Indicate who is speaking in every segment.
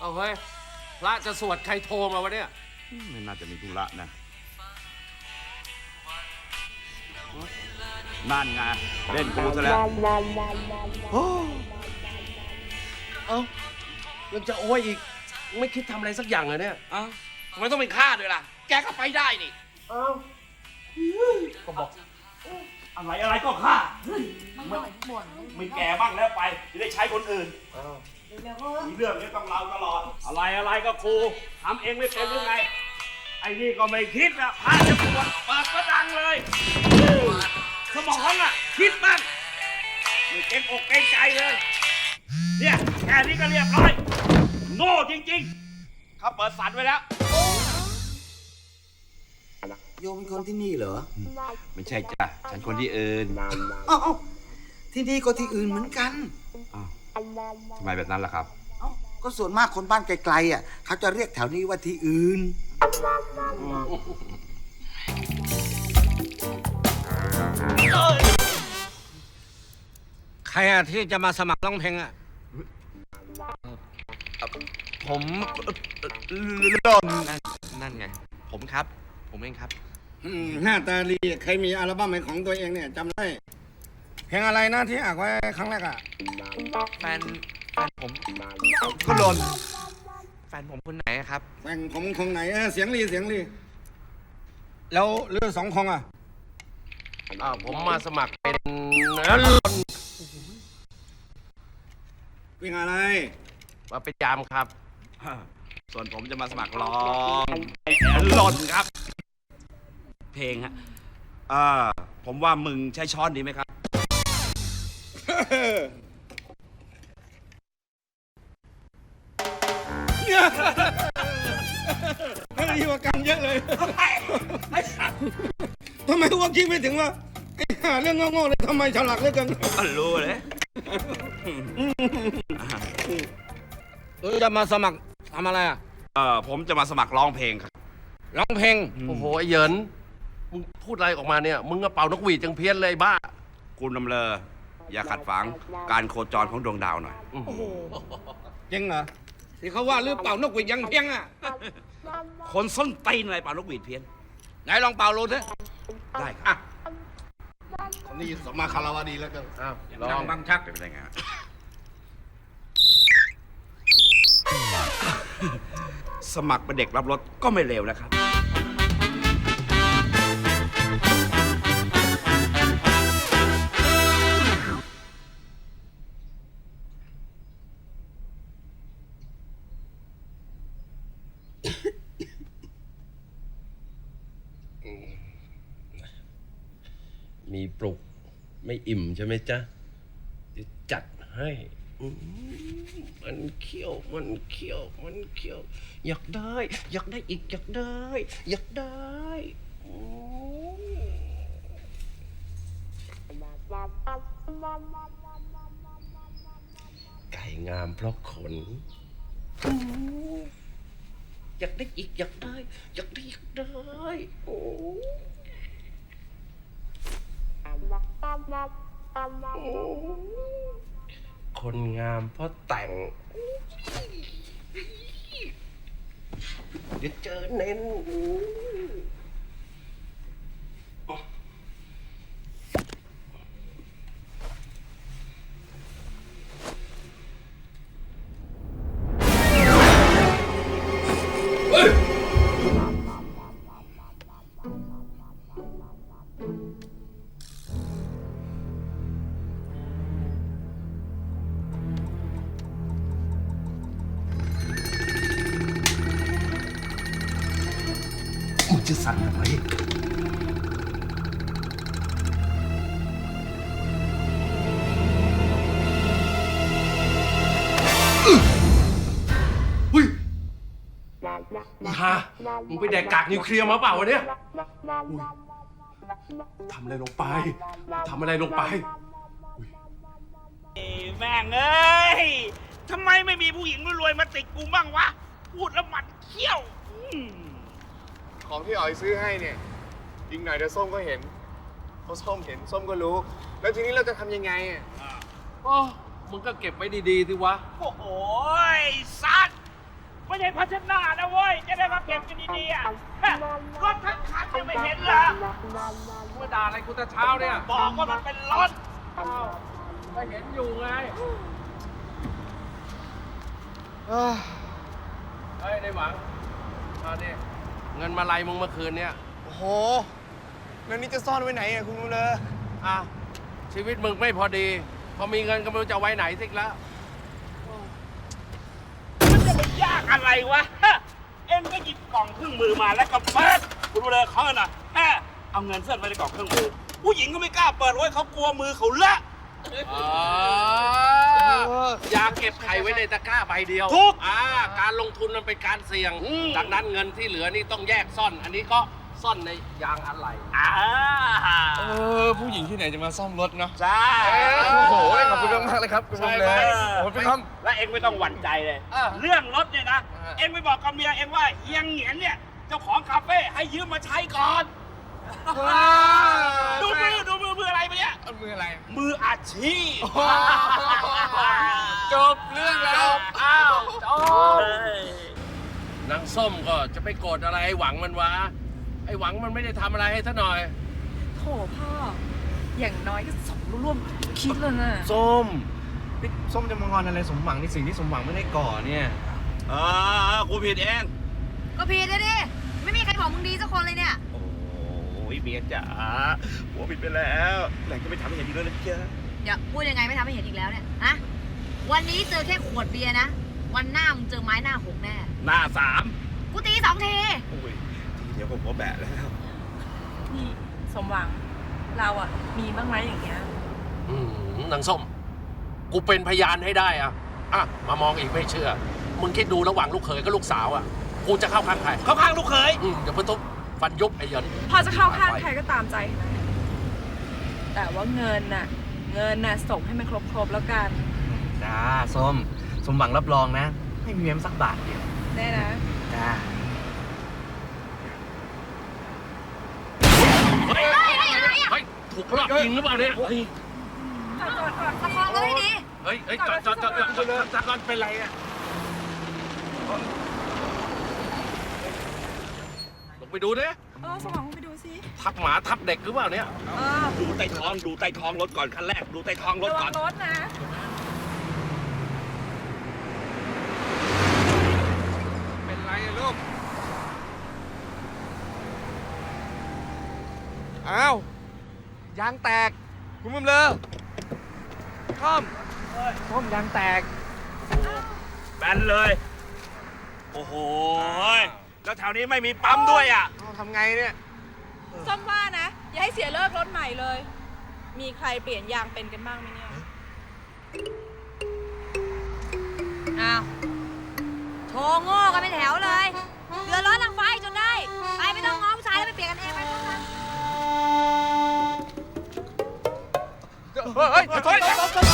Speaker 1: เอาเฮ้ยพระจะสวดใครโทรมาวะเนี่ย
Speaker 2: ไม่น่าจะมีธุระนะ นั่นไงเล่นกูซะแล้ว
Speaker 1: เอ้ายังจะโอ้ยอีก ไม่คิดทำอะไรสักอย่างเลยเนี่ย
Speaker 3: อ้าวทำไมต้องเป็นข้าด้วยล่ะ แกก็ไปได้นี่
Speaker 2: อะไรอะไรก็ฆ่า
Speaker 4: มันบ่นบ่น
Speaker 2: ไม่แก่บ้างแล้วไปจะได้ใช้คนอื่น
Speaker 4: เร็วๆเว้ย
Speaker 2: มีเรื่องนี้ต้องเราตลอด อะไรอะไรก็ครูทำเองไม่เป็นหรือไง ไอ้นี่ก็ไม่คิดอะพาจะปวดปากก็ดังเลย สมองอะคิดบ้างไม่เก่งอกเก่งใจเลย เนี่ยแค่นี้ก็เรียบร้อย โง่จริงๆเขาเปิดสันไว้แล้ว
Speaker 5: โยมเป็นคนที่นี่เหรอ
Speaker 2: ไม่ใช่จ้ะ ฉันคนที่อื่น
Speaker 5: อ้าวที่นี่ก็ที่อื่นเหมือนกัน
Speaker 2: อ้าว ทำไมแบบนั้นล่ะครับ
Speaker 5: เอ้าก็ส่วนมากคนบ้านไกลๆอะเขาจะเรียกแถวนี้ว่าที่อื่น
Speaker 1: ใครอะที่จะมาสมัครร้องเพลงอะ
Speaker 3: ผมเริ่มนั่นไง ผมครับ ผมเองครับ
Speaker 6: อืมหน้าตาดีใครมีอัลบั้มเป็นของตัวเองเนี่ยจำได้ เพลงอะไรนะที่อักไว้ครั้งแรกอะ
Speaker 3: แฟนแฟนผมก็หล่นแฟนผมคนไหนอะครับ
Speaker 6: แฟนผมคงไหนเออเสียงลีเสียงลีแล้วเรือสองคงอะ
Speaker 1: อ่าผมมาสมัครเป็นเออ
Speaker 6: วิ่งอะไร
Speaker 1: มาเป็นยามครับ
Speaker 2: ส่วนผมจะมาสมัครร้องไอ้แอนหล่นครับ เพลงฮะอ่าผมว่ามึงใช้ช้อนดีไหมครับ
Speaker 6: ให้ดีกว่ากันเยอะเลยทำไมว่าคิดไม่ถึงว่าไอ้ห่าเรื่องโง่ๆเลยทำไมฉลาดเหลือเกิน
Speaker 2: รู้เลย
Speaker 6: เออจะมาสมัครทำอะไรอะ
Speaker 2: เออผมจะมาสมัครร้องเพลงครับ
Speaker 6: ร้องเพลง
Speaker 1: โอ้โหไอ้เหยินมึงพูดอะไรออกมาเนี่ย มึงกระเป๋านกหวีดจังเพี้ยนเลยบ้า
Speaker 2: คุณลำเลอ อย่าขัดฝังการโคจรของดวงดาวหน่อย
Speaker 6: จริงเหรอที่เขาว่าหรือเปล่านกหวีดยังเพียงอะ
Speaker 2: คนส้นตีนอะไรเปล่านกหวีดเพี้ยน
Speaker 6: ไหนลองเป่าโลดสิ
Speaker 2: ได้ครับ
Speaker 6: คนนี้สมมาคาราวดีแล้วกัน
Speaker 1: อ้าวล
Speaker 6: ล
Speaker 1: อ
Speaker 6: องงบังชัก
Speaker 2: เป็นไปได้ไงฮะสมัครเป็นเด็กรับรถก็ไม่เลวนะครับ
Speaker 7: มีปลุก ไม่อิ่มใช่ไหมจ๊ะจัดให้มันเคี้ยวมันเคี้ยวมันเคี้ยว อยากได้ อยากได้อีก อยากได้ อยากได้ไก่งามเพราะขนอืมอยากได้อีก อยากได้ อยากได้ อยากได้โอ้ คนงามเพราะแต่ง เดี๋ยวเจอเน้น
Speaker 1: มึงไปแดกกากนิวเคลียร์มาเปล่าวะเนี่ยอุ๊ยทำอะไรลงไปทำอะไรลงไป
Speaker 3: แม่งเอ้ยทำไมไม่มีผู้หญิงรวยๆมาติดกูบ้างวะ พูดแล้วมันเขี้ยวอืม
Speaker 8: ของที่อ๋อยซื้อให้เนี่ยอีกหน่อยเดี๋ยวส้มก็เห็นเพราะส้มเห็นส้มก็รู้ แล้วทีนี้เราจะทำยังไงอะ
Speaker 1: โอ้มึงก็เก็บไว้ดีๆสิวะ
Speaker 3: โอ้โหสัตว์ ไม่ใช่พัชนานะเว้ย จะได้มาเก็บกันดีๆอะฮะรถทั้งคันยังไม่เห็นเหรอ
Speaker 1: กูมาด่าอะไรกูแต่เช้าเนี่ย
Speaker 3: บอกว่ามันเป็นรถ
Speaker 1: อ้าวก็เห็นอยู่ไงเฮ้ยในหวังเอาดิเงินมาลัยมึงเมื่อคืนเนี่ย
Speaker 8: โอ้โหแล้วนี่จะซ่อนไว้ไหนอะคุณลุงเลอ
Speaker 1: อ้าวชีวิตมึงไม่พอดี พอมีเงินก็ไม่รู้จะเอาไว้ไหนสิแล้ว
Speaker 3: มันจะไปยากอะไรวะฮะเอ็งก็หยิบกล่องเครื่องมือมาแล้วก็เปิดคุณรู้เลยเขาน่ะฮะเอาเงินเส้นไว้ในกล่องเครื่องมือ ผู้หญิงก็ไม่กล้าเปิดไว้ยเขากลัวมือเขาเลอะ
Speaker 1: อ๋ออย่าเก็บไข่ไว้ในตะกร้าใบเดียว
Speaker 3: ถูก
Speaker 1: อ่าการลงทุนมันเป็นการเสี่ยง
Speaker 3: อืม
Speaker 1: ดังนั้นเงินที่เหลือนี่ต้องแยกซ่อน อันนี้ก็ ซ่อนในยางอะไหล่
Speaker 3: อ่า
Speaker 8: เออผู้หญิงที่ไหนจะมาซ่อมรถเนาะ
Speaker 3: ใช่
Speaker 8: โอ้โห ขอบคุณมากๆเลยครับคุณลุงเล
Speaker 3: ใช่
Speaker 8: ย
Speaker 3: ไหม
Speaker 8: โอ้โหพี่คอม
Speaker 3: แล้วเอ็งไม่ต้องหวั่นใจเลย
Speaker 1: เออ
Speaker 3: เรื่องรถเนี่ยนะ
Speaker 1: เออ
Speaker 3: เอ็งไปบอกกับเมียเอ็งว่าเฮียงเหงียนเนี่ยเจ้าของคาเฟ่ให้ยืมมาใช้ก่อน ดูมือดูมือมืออะไรไปเนี่ย
Speaker 8: มืออะไร
Speaker 3: มืออาชีพ
Speaker 8: จบเรื่องแล้ว
Speaker 3: อ้าวจบ
Speaker 1: นางส้มก็จะไปโกรธอะไรไอ้หวังมันวะไอ้หวังมันไม่ได้ทำอะไรให้ซะหน่อย
Speaker 4: โถพ่อ อย่างน้อยก็สองร่วมคิดเลยนะ
Speaker 8: ส้มนี่ส้มจะมางอนอะไรสมหวังในสิ่งที่สมหวังไม่ได้ก่อเนี่ย
Speaker 3: เออกูผิดเอง
Speaker 9: ก็ผิดเลยดิ ไม่มีใครบอกมึงดีสักคนเลยเนี่ย
Speaker 3: โอ้ยเมียจ๋าหัวผิดไปแล้วแหล่งก็ไม่ทำให้เห็นดีด้วยนะจ๊ะ
Speaker 9: เดี๋ยวพูดยังไงไม่ทำให้เห็นอีกแล้วเนี่ยฮะวันนี้เจอแค่ขวดเบียร์นะ วันหน้ามึงเจอไม้หน้าหกแน่
Speaker 3: หน้าสาม
Speaker 9: กูตีสองที
Speaker 3: โอ้ยทีเดียวผมก็แบะแล้ว
Speaker 4: นี่สมหวัง เราอะ มีบ้างไหมอย่างเงี้ย
Speaker 1: อืมนางส้ม กูเป็นพยานให้ได้อะอะ มามองอีกไม่เชื่อ มึงคิดดูระหว่างลูกเขยกับลูกสาวอะ กูจะเข้าข้างใคร
Speaker 3: เขาข้างลูกเขย
Speaker 1: อืมเดี๋ยวพ่อทุบฟันยุบไอ้เหยิน
Speaker 4: พอจะเข้าข้างใครก็ตามใจนะแต่ว่าเงินน่ะ เงินน่ะส่งให้มันครบๆแล้วกัน
Speaker 8: จ้าส้มสมหวังรับรองนะ ไม่มีเมียมสักบาทเดียว
Speaker 4: แน่นะ
Speaker 8: จ้า
Speaker 1: เฮ้ยเฮ้ย ถูกรอบยิงหรือเปล่าเนี่ยเฮ้ย
Speaker 9: ประคองกันให้ดี
Speaker 1: เฮ้ยเฮ้ยจอดจอดจอดจอดจอดจอดจอดก่อนเป็นไรอะลงไปดูดิ
Speaker 4: เออสมหวังไปดูสิ
Speaker 1: ทับหมาทับเด็กหรือเปล่าเนี่ย
Speaker 4: เออ
Speaker 3: ดูใต้ท้องดูใต้ท้องรถก่อนคันแรก ดูใต้ท้องรถ
Speaker 4: ระวั
Speaker 3: ก่องน
Speaker 4: รถนะ
Speaker 8: เป็นไรอะลูก อ้าว ยางแตก คุณมุมเลอข้อมข้อมยางแตก
Speaker 3: แบนเลย โอ้โหยแล้วแถวนี้ไม่มีปั๊มด้วยอะ
Speaker 8: เอาทำไงเนี่ย
Speaker 4: ส้มว่านะ อย่าให้เสียเลิกรถใหม่เลย มีใครเปลี่ยนยางเป็นกันบ้างไหมเนี่ย
Speaker 9: อ้าวโชว์โง่กันเป็นแถวเลย เดือดร้อนทางไฟจนได้ ไปไม่ต้องง้อผู้ชายแล้วไปเปลี่ยนกันเองไป พวกนั้น
Speaker 8: เฮ้ยเฮ้ยส้มส้ม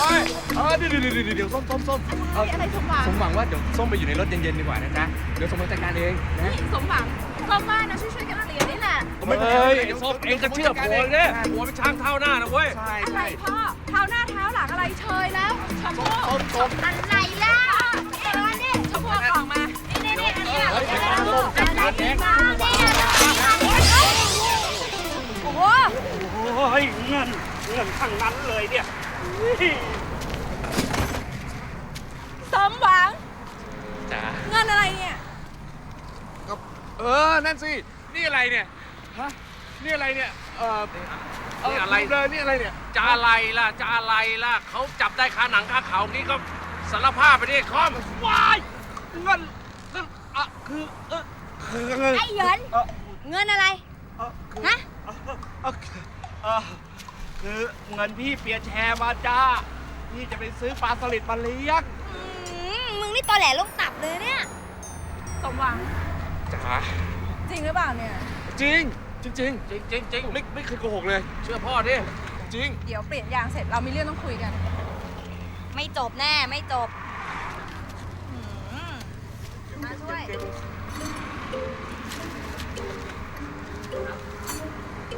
Speaker 8: เฮ้ยเออเดี๋ยวเดี๋ยวเดี๋ยวเดี๋ยวส้มส้มส้มเออ
Speaker 4: อะไรสมหวัง
Speaker 8: สมหวังว่าเดี๋ยวส้มไปอยู่ในรถเย็นๆดีกว่านะจ๊ะเดี๋ยวส้มจัดการเองนะ
Speaker 4: นี่สมหวังส้มว่านะช่วยๆกันเปลี่ยนนี่แหละ
Speaker 8: ไม่เป็นไร
Speaker 1: เฮ้ย
Speaker 8: เดี๋ยว
Speaker 1: ส้มเองก็เชื่อผัวเนี่ยผัวเป็นช้างเท้าหน้านะเว้ย
Speaker 8: ใช่
Speaker 4: อะไร
Speaker 8: ใช่
Speaker 4: พ่อเท้าหน้าเท้าหลังอะไรเชยแล้วชมพู่
Speaker 8: ส้มส้ม
Speaker 9: อะไรล่ะเอ็งนี่
Speaker 4: ชมพู่เอากล่องมา
Speaker 9: นี่นี่นี่อันนี้
Speaker 8: เฮ้ย
Speaker 9: อัน
Speaker 8: ไป
Speaker 9: นี้
Speaker 8: ตามส้มจัดการเอง
Speaker 9: โอ้โห
Speaker 3: โอ้ยเงิน เงินทั้งนั้นเลยเนี่ย
Speaker 4: สมหวัง
Speaker 8: จ๋า
Speaker 4: เงินอะไรเนี่ย
Speaker 8: ก็เออ นั่นสิ นี่อะไรเนี่ย ฮะ นี่อะไรเนี่ย เออเนี่
Speaker 1: อะไร
Speaker 8: เลยนี่อะไรเนี่ย
Speaker 1: จะอะไรล่ะ จะอะไรล่ะ เขาจับได้คาหนังคาเขานี่ก็สารภาพไปดิคอม
Speaker 3: วายเงินเงินอะคือเออคือเงิน
Speaker 9: ไอ้เหยินเงินอะไร
Speaker 3: เออคือ
Speaker 9: ฮะ
Speaker 3: เออเออเออ คือเงินพี่เปียแชร์มาจ้า พี่จะไปซื้อปลาสลิดมาเลี้ยง
Speaker 9: อืมมึงนี่ตอแหลลงตับเลยเนี่ย
Speaker 4: สมหวัง
Speaker 8: จ๋า
Speaker 4: จริงหรือเปล่าเนี่ย
Speaker 8: จริง จริงจริง
Speaker 1: จริงจริงจริง
Speaker 8: ไม่ไม่เคยโกหกเลย
Speaker 1: เชื่อพ่อดิ
Speaker 8: จริง
Speaker 4: เดี๋ยวเปลี่ยนยางเสร็จเรามีเรื่องต้องคุยกัน
Speaker 9: ไม่จบแน่ไม่จบอืมมาช่วย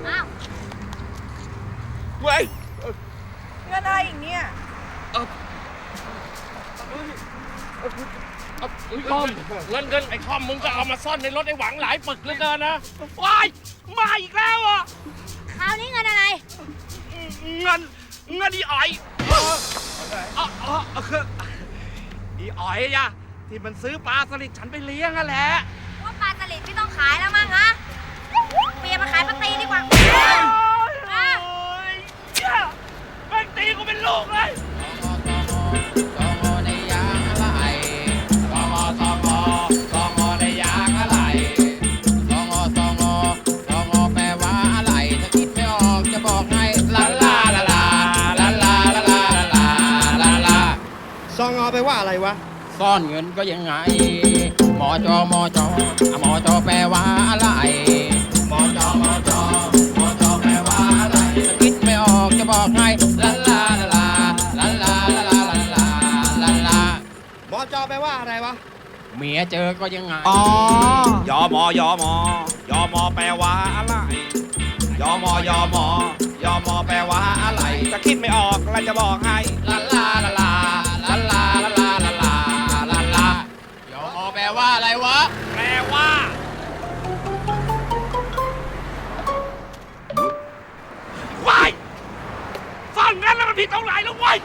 Speaker 9: อ้าว
Speaker 8: เว้ย
Speaker 4: เงินอะไรอีกเนี่ย
Speaker 8: เออเอ้ยเออ
Speaker 1: คอมเงินเงินไอ้คอมมึงก็เอามาซ่อนในรถไอ้หวังหลายปึกเหลือเกินนะ
Speaker 2: ว้ายมาอีกแล้วอะ
Speaker 9: คราวนี้เงินอะไร
Speaker 2: เงินเงินอีอ๋อยอ๋ออ๋อคืออีอ๋อยอะที่มันซื้อปลาสลิดฉันไปเลี้ยงอะแหละ
Speaker 9: ว่าปลาสลิดไม่ต้องขายแล้วมั้งฮะเปลี่ยนมาขายปลาตีดีกว่า
Speaker 2: โอ้ย
Speaker 9: อะ
Speaker 2: เหี้ยแม่งตีกู เป็นลูกเลย
Speaker 10: ซองอไปว่าอะไรวะ
Speaker 11: ซ่อนเงินก็ยังไง หมอจอหมอจอหมอจอแปลว่าอะไร หมอจอหมอจอหมอจอ บอกให้ลาลาลาลาลาลาลาลาลาลา
Speaker 10: หมอจอไปว่าอะไรวะ
Speaker 11: เมียเจอก็ยังไง
Speaker 2: อ๋อยอมอยอมอยอมอแปลว่าอะไรยอมอยอมอยอมอแปลว่าอะไร จะคิดไม่ออกแล้วจะบอกให้
Speaker 11: ลาลาลาลาลาลาลาลาลาลาลายอมอแปลว่าอะไรวะ
Speaker 2: แปลว่า
Speaker 8: เท่าไหร่แล้วเว้ย